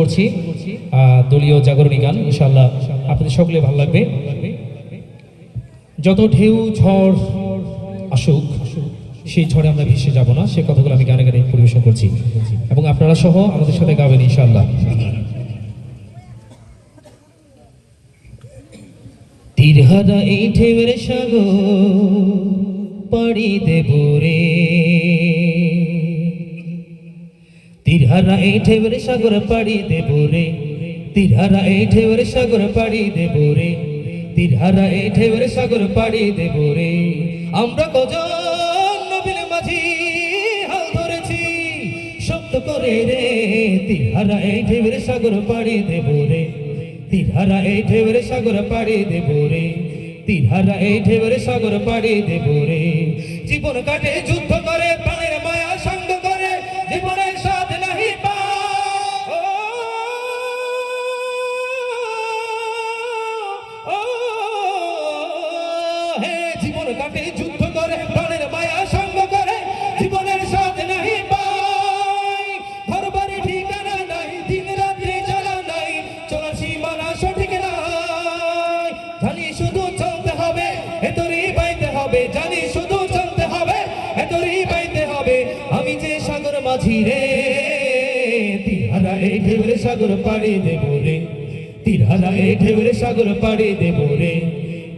করছি। দলীয় জাগরণী গান, ইনশাআল্লাহ আপনাদের সকলে ভালো লাগবে। যত ঢেউ, ঝড় আসুক, সেই ঝড়ে আমরা ভেসে যাব না। সে কথাগুলো আমি গানে গানে পরিবেশন করছি। এবং আপনারা সহ আমাদের সাথে গাবেন, ইনশাআল্লাহ। তীরহারা এই ঢেউয়ের সাগর, পাড়ি দেব রে। তীরহারা এই ঢেউয়ের সাগর পাড়ি দেব রে। তীরহারা এই ঢেউয়ের সাগর পাড়ি দেব রে। তীরহারা এই ঢেউয়ের সাগর পাড়ি দেব রে। আমরা কজন নবীন মাঝি হাল ধরেছি, শব্দ করে রে। তীরহারা এই ঢেউয়ের সাগর পাড়ি দেব রে। তীরহারা এই ঢেউয়ের সাগর পাড়ি দেব রে। তীরহারা এই ঢেউয়ের সাগর পাড়ি দেব রে। জীবন কাটে যুদ্ধ হবে, জানি শুধু চলতে হবে এতরি বাইতে হবে। আমি যে সাগর মাঝি রে তিহারা এই ঢেউয়ের সাগর পাড়ি দেব রে। তিরহারা এই ঢেউয়ের সাগর পাড়ি দেব রে।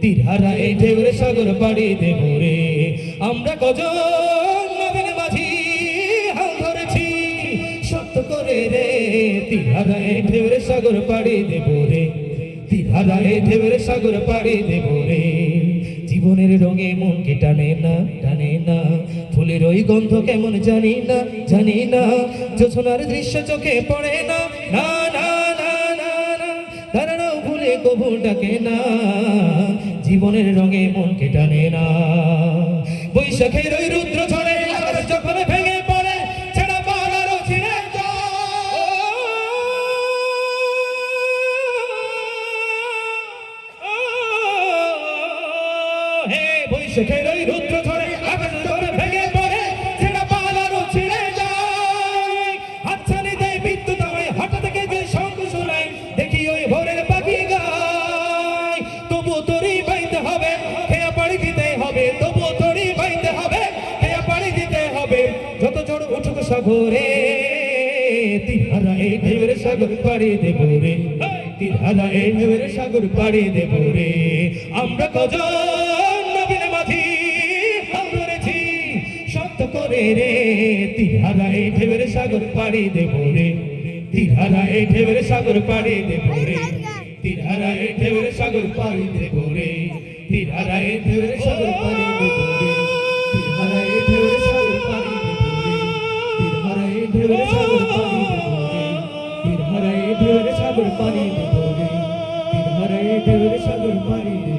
তিরহারা এই ঢেউয়ের সাগর পাড়ি দেব রে। আমরা নবীন মাঝি হাল ধরেছি করে রে। তিরহারা এই ঢেউয়ের সাগর পাড়ি দেব রে। তিরহারা এই ঢেউয়ের সাগর পাড়ি দেব রে। জীবনের রঙে মন কে টানে না টানে না। ফুলের ওই গন্ধ কেমন জানি না জানি না। যোছনার দৃশ্য চোখে পড়ে না না না না না না। দাঁড়ানো ভুলে কবু ডাকে না। জীবনের রঙে মনকে টানে না। বৈশাখের ওই রুদ্র ছড়ে যখন ভেঙে হে বৈশাখের ওই রুদ্র ঝড়ে আকাশ আমায় হঠাৎ থেকে যে শোনায় দেখি ওই ভোরের পাখি পাড়ি দিতে হবে, তবু তোরই বাইতে হবে, খেয়া পাড়ি দিতে হবে। যত জোর উঠুক সাগরে তিহারা এই ঢেউয়ের সাগর পাড়ি দেব রে। তিহারা এই ঢেউয়ের সাগর পাড়ি দেব রে। আমরা কজন রে তিহারা এই ঢেউয়ের সাগর পাড়ি দেব রে। তিহারা এই ঢেউয়ের সাগর পাড়ি দেব রে। তিহারা এই ঢেউয়ের সাগর পাড়ি দেব রে। তিহারা এই ঢেউয়ের সাগর পাড়ি দেব রে। তিহারা এই ঢেউয়ের সাগর পাড়ি দেব রে। তিহারা এই ঢেউয়ের সাগর পাড়ি দেব রে। তিহারা এই ঢেউয়ের সাগর পাড়ি দেব রে। তিহারা এই ঢেউয়ের সাগর পাড়ি দেব